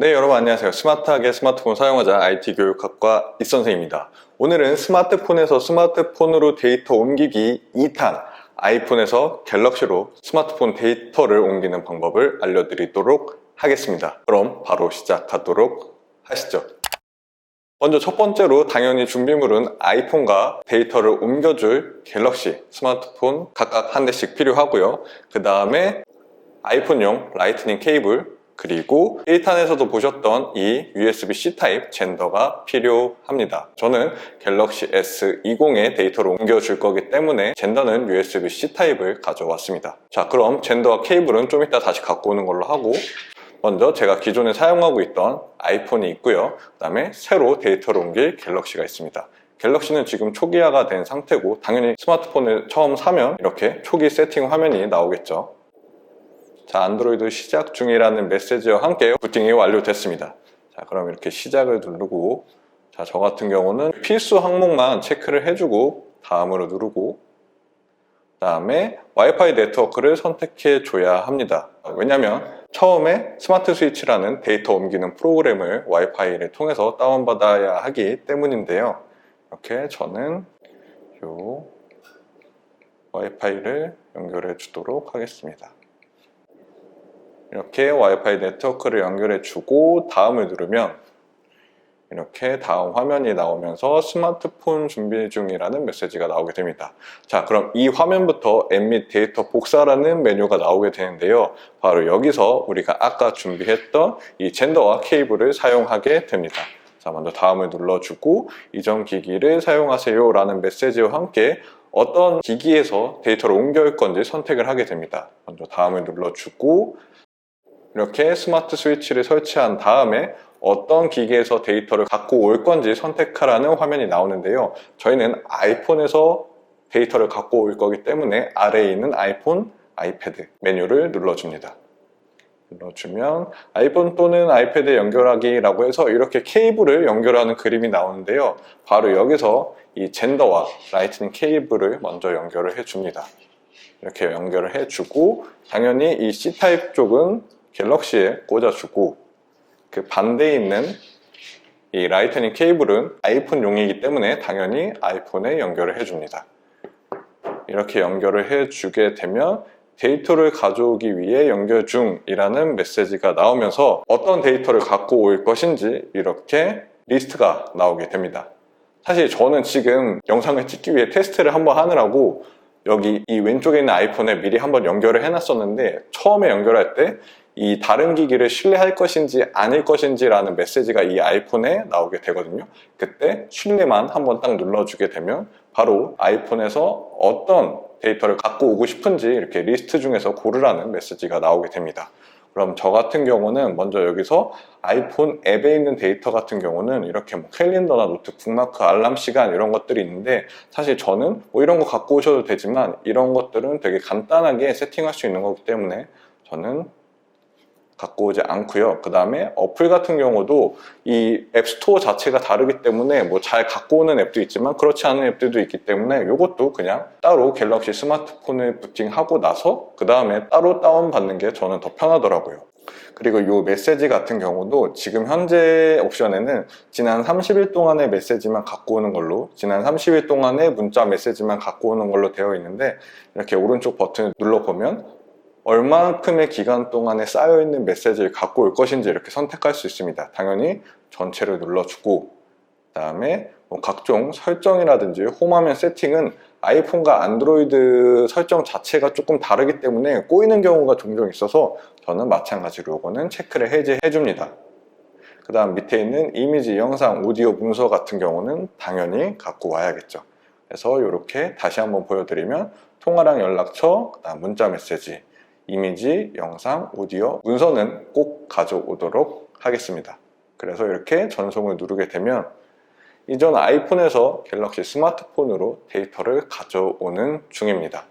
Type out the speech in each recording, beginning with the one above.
네, 여러분 안녕하세요. 스마트하게 스마트폰 사용하자 IT 교육학과 이선생입니다. 오늘은 스마트폰에서 스마트폰으로 데이터 옮기기 2탄 아이폰에서 갤럭시로 스마트폰 데이터를 옮기는 방법을 알려드리도록 하겠습니다. 그럼 바로 시작하도록 하시죠. 먼저 첫 번째로 당연히 준비물은 아이폰과 데이터를 옮겨줄 갤럭시 스마트폰 각각 한 대씩 필요하고요. 그 다음에 아이폰용 라이트닝 케이블 그리고 1탄에서도 보셨던 이 USB-C 타입 젠더가 필요합니다. 저는 갤럭시 S20에 데이터를 옮겨줄 거기 때문에 젠더는 USB-C 타입을 가져왔습니다. 자 그럼 젠더와 케이블은 좀 이따 다시 갖고 오는 걸로 하고 먼저 제가 기존에 사용하고 있던 아이폰이 있고요. 그 다음에 새로 데이터를 옮길 갤럭시가 있습니다. 갤럭시는 지금 초기화가 된 상태고 당연히 스마트폰을 처음 사면 이렇게 초기 세팅 화면이 나오겠죠. 자, 안드로이드 시작 중이라는 메시지와 함께 부팅이 완료됐습니다. 자, 그럼 이렇게 시작을 누르고 자, 저 같은 경우는 필수 항목만 체크를 해주고 다음으로 누르고 그 다음에 와이파이 네트워크를 선택해 줘야 합니다. 왜냐면 처음에 스마트 스위치라는 데이터 옮기는 프로그램을 와이파이를 통해서 다운받아야 하기 때문인데요. 이렇게 저는 요 와이파이를 연결해 주도록 하겠습니다. 이렇게 와이파이 네트워크를 연결해 주고 다음을 누르면 이렇게 다음 화면이 나오면서 스마트폰 준비 중이라는 메시지가 나오게 됩니다. 자, 그럼 이 화면부터 앱 및 데이터 복사라는 메뉴가 나오게 되는데요. 바로 여기서 우리가 아까 준비했던 이 젠더와 케이블을 사용하게 됩니다. 자, 먼저 다음을 눌러주고 이전 기기를 사용하세요 라는 메시지와 함께 어떤 기기에서 데이터를 옮겨올 건지 선택을 하게 됩니다. 먼저 다음을 눌러주고 이렇게 스마트 스위치를 설치한 다음에 어떤 기기에서 데이터를 갖고 올 건지 선택하라는 화면이 나오는데요. 저희는 아이폰에서 데이터를 갖고 올 거기 때문에 아래에 있는 아이폰, 아이패드 메뉴를 눌러줍니다. 눌러주면 아이폰 또는 아이패드 연결하기라고 해서 이렇게 케이블을 연결하는 그림이 나오는데요. 바로 여기서 이 젠더와 라이트닝 케이블을 먼저 연결을 해줍니다. 이렇게 연결을 해주고 당연히 이 C타입 쪽은 갤럭시에 꽂아주고 그 반대에 있는 이 라이트닝 케이블은 아이폰용이기 때문에 당연히 아이폰에 연결을 해줍니다. 이렇게 연결을 해주게 되면 데이터를 가져오기 위해 연결 중이라는 메시지가 나오면서 어떤 데이터를 갖고 올 것인지 이렇게 리스트가 나오게 됩니다. 사실 저는 지금 영상을 찍기 위해 테스트를 한번 하느라고 여기 이 왼쪽에 있는 아이폰에 미리 한번 연결을 해놨었는데 처음에 연결할 때 이 다른 기기를 신뢰할 것인지 아닐 것인지라는 메시지가 이 아이폰에 나오게 되거든요. 그때 신뢰만 한번 딱 눌러주게 되면 바로 아이폰에서 어떤 데이터를 갖고 오고 싶은지 이렇게 리스트 중에서 고르라는 메시지가 나오게 됩니다. 그럼 저 같은 경우는 먼저 여기서 아이폰 앱에 있는 데이터 같은 경우는 이렇게 뭐 캘린더나 노트, 북마크, 알람 시간 이런 것들이 있는데 사실 저는 뭐 이런 거 갖고 오셔도 되지만 이런 것들은 되게 간단하게 세팅할 수 있는 거기 때문에 저는 갖고 오지 않고요. 그 다음에 어플 같은 경우도 이 앱스토어 자체가 다르기 때문에 뭐 잘 갖고 오는 앱도 있지만 그렇지 않은 앱들도 있기 때문에 이것도 그냥 따로 갤럭시 스마트폰을 부팅하고 나서 그 다음에 따로 다운받는 게 저는 더 편하더라고요. 그리고 이 메시지 같은 경우도 지금 현재 옵션에는 지난 30일 동안의 메시지만 갖고 오는 걸로 지난 30일 동안의 문자 메시지만 갖고 오는 걸로 되어 있는데 이렇게 오른쪽 버튼을 눌러보면 얼만큼의 기간 동안에 쌓여있는 메시지를 갖고 올 것인지 이렇게 선택할 수 있습니다. 당연히 전체를 눌러주고 그 다음에 뭐 각종 설정이라든지 홈화면 세팅은 아이폰과 안드로이드 설정 자체가 조금 다르기 때문에 꼬이는 경우가 종종 있어서 저는 마찬가지로 이거는 체크를 해제해 줍니다. 그 다음 밑에 있는 이미지, 영상, 오디오, 문서 같은 경우는 당연히 갖고 와야겠죠. 그래서 이렇게 다시 한번 보여드리면 통화랑 연락처, 문자 메시지, 이미지, 영상, 오디오, 문서는 꼭 가져오도록 하겠습니다. 그래서 이렇게 전송을 누르게 되면 이전 아이폰에서 갤럭시 스마트폰으로 데이터를 가져오는 중입니다.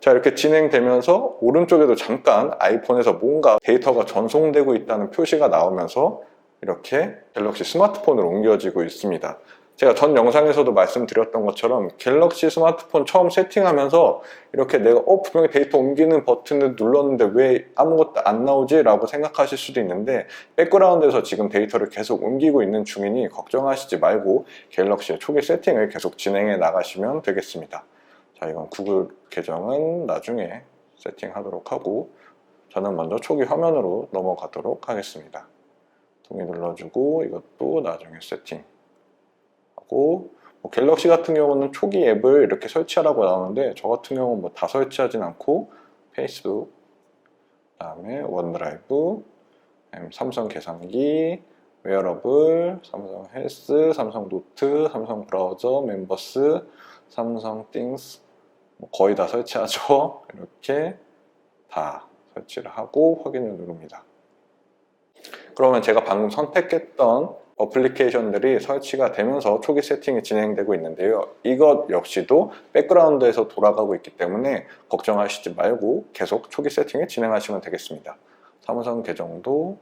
자 이렇게 진행되면서 오른쪽에도 잠깐 아이폰에서 뭔가 데이터가 전송되고 있다는 표시가 나오면서 이렇게 갤럭시 스마트폰으로 옮겨지고 있습니다. 제가 전 영상에서도 말씀드렸던 것처럼 갤럭시 스마트폰 처음 세팅하면서 이렇게 내가 어 분명히 데이터 옮기는 버튼을 눌렀는데 왜 아무것도 안 나오지? 라고 생각하실 수도 있는데 백그라운드에서 지금 데이터를 계속 옮기고 있는 중이니 걱정하시지 말고 갤럭시의 초기 세팅을 계속 진행해 나가시면 되겠습니다. 자 이건 구글 계정은 나중에 세팅하도록 하고 저는 먼저 초기 화면으로 넘어가도록 하겠습니다. 동의 눌러주고 이것도 나중에 세팅 하고 뭐 갤럭시 같은 경우는 초기 앱을 이렇게 설치하라고 나오는데 저 같은 경우는 뭐 다 설치하진 않고 페이스북 그다음에 원드라이브 삼성 계산기 웨어러블, 삼성 헬스, 삼성 노트, 삼성 브라우저, 멤버스, 삼성 띵스 뭐 거의 다 설치하죠. 이렇게 다 설치를 하고 확인을 누릅니다. 그러면 제가 방금 선택했던 어플리케이션들이 설치가 되면서 초기 세팅이 진행되고 있는데요. 이것 역시도 백그라운드에서 돌아가고 있기 때문에 걱정하시지 말고 계속 초기 세팅을 진행하시면 되겠습니다. 삼성 계정도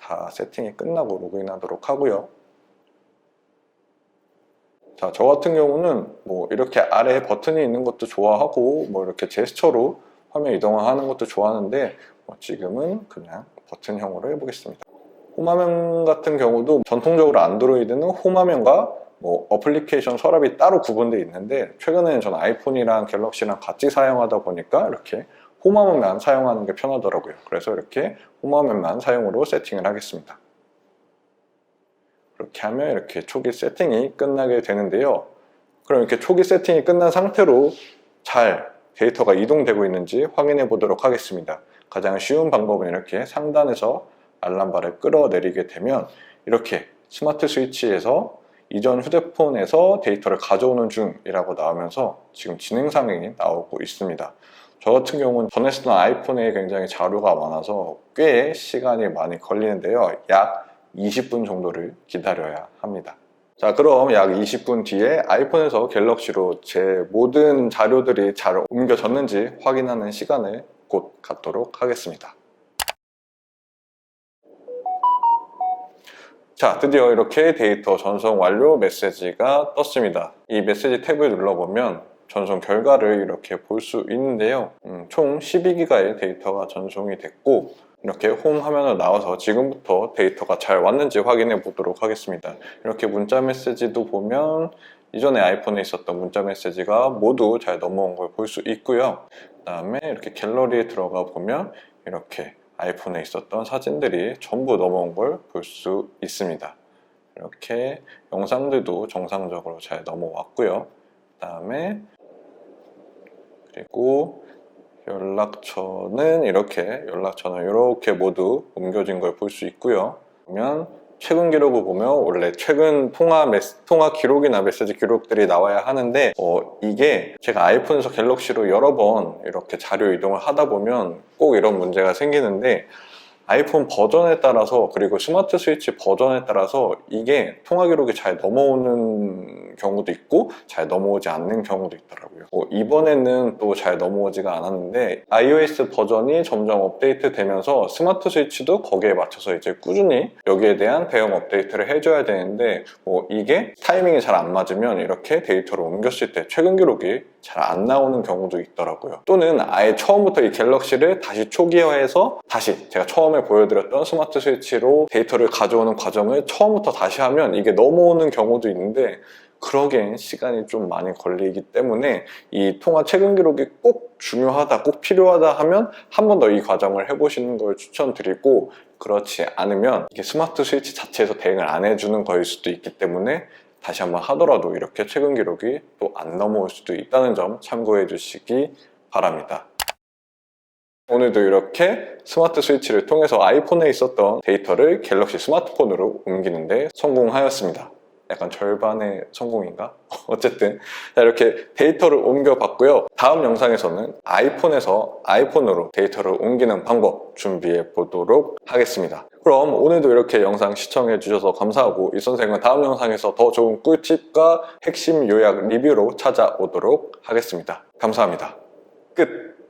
다 세팅이 끝나고 로그인하도록 하고요. 자, 저 같은 경우는 뭐 이렇게 아래에 버튼이 있는 것도 좋아하고 뭐 이렇게 제스처로 화면 이동하는 것도 좋아하는데 뭐 지금은 그냥 버튼형으로 해보겠습니다. 홈화면 같은 경우도 전통적으로 안드로이드는 홈화면과 뭐 어플리케이션 서랍이 따로 구분되어 있는데 최근에는 저는 아이폰이랑 갤럭시랑 같이 사용하다 보니까 이렇게 홈화면만 사용하는 게 편하더라고요. 그래서 이렇게 홈화면만 사용으로 세팅을 하겠습니다. 그렇게 하면 이렇게 초기 세팅이 끝나게 되는데요. 그럼 이렇게 초기 세팅이 끝난 상태로 잘 데이터가 이동되고 있는지 확인해 보도록 하겠습니다. 가장 쉬운 방법은 이렇게 상단에서 알람바를 끌어내리게 되면 이렇게 스마트 스위치에서 이전 휴대폰에서 데이터를 가져오는 중이라고 나오면서 지금 진행상이 나오고 있습니다. 저 같은 경우는 전에 쓰던 아이폰에 굉장히 자료가 많아서 꽤 시간이 많이 걸리는데요. 약 20분 정도를 기다려야 합니다. 자, 그럼 약 20분 뒤에 아이폰에서 갤럭시로 제 모든 자료들이 잘 옮겨졌는지 확인하는 시간을 곧 갖도록 하겠습니다. 자, 드디어 이렇게 데이터 전송 완료 메시지가 떴습니다. 이 메시지 탭을 눌러보면 전송 결과를 이렇게 볼 수 있는데요. 음, 총 12기가의 데이터가 전송이 됐고 이렇게 홈 화면으로 나와서 지금부터 데이터가 잘 왔는지 확인해 보도록 하겠습니다. 이렇게 문자 메시지도 보면 이전에 아이폰에 있었던 문자 메시지가 모두 잘 넘어온 걸 볼 수 있고요. 그 다음에 이렇게 갤러리에 들어가 보면 이렇게 아이폰에 있었던 사진들이 전부 넘어온 걸 볼 수 있습니다. 이렇게 영상들도 정상적으로 잘 넘어왔고요. 그 다음에 그리고 연락처는 이렇게 연락처는 이렇게 모두 옮겨진 걸 볼 수 있고요. 보면 최근 기록을 보면 원래 최근 통화 메시, 통화 기록이나 메시지 기록들이 나와야 하는데 어, 이게 제가 아이폰에서 갤럭시로 여러 번 이렇게 자료 이동을 하다 보면 꼭 이런 문제가 생기는데 아이폰 버전에 따라서 그리고 스마트 스위치 버전에 따라서 이게 통화 기록이 잘 넘어오는 경우도 있고 잘 넘어오지 않는 경우도 있더라고요. 어, 이번에는 또 잘 넘어오지가 않았는데 iOS 버전이 점점 업데이트 되면서 스마트 스위치도 거기에 맞춰서 이제 꾸준히 여기에 대한 대응 업데이트를 해줘야 되는데 뭐 이게 타이밍이 잘 안 맞으면 이렇게 데이터를 옮겼을 때 최근 기록이 잘 안 나오는 경우도 있더라고요. 또는 아예 처음부터 이 갤럭시를 다시 초기화해서 다시 제가 처음에 보여드렸던 스마트 스위치로 데이터를 가져오는 과정을 처음부터 다시 하면 이게 넘어오는 경우도 있는데 그러기엔 시간이 좀 많이 걸리기 때문에 이 통화 최근 기록이 꼭 중요하다, 꼭 필요하다 하면 한 번 더 이 과정을 해보시는 걸 추천드리고 그렇지 않으면 이게 스마트 스위치 자체에서 대응을 안 해주는 거일 수도 있기 때문에 다시 한번 하더라도 이렇게 최근 기록이 또 안 넘어올 수도 있다는 점 참고해 주시기 바랍니다. 오늘도 이렇게 스마트 스위치를 통해서 아이폰에 있었던 데이터를 갤럭시 스마트폰으로 옮기는데 성공하였습니다. 약간 절반의 성공인가? 어쨌든 자, 이렇게 데이터를 옮겨봤고요. 다음 영상에서는 아이폰에서 아이폰으로 데이터를 옮기는 방법 준비해 보도록 하겠습니다. 그럼 오늘도 이렇게 영상 시청해 주셔서 감사하고 이 선생은 다음 영상에서 더 좋은 꿀팁과 핵심 요약 리뷰로 찾아오도록 하겠습니다. 감사합니다. 끝!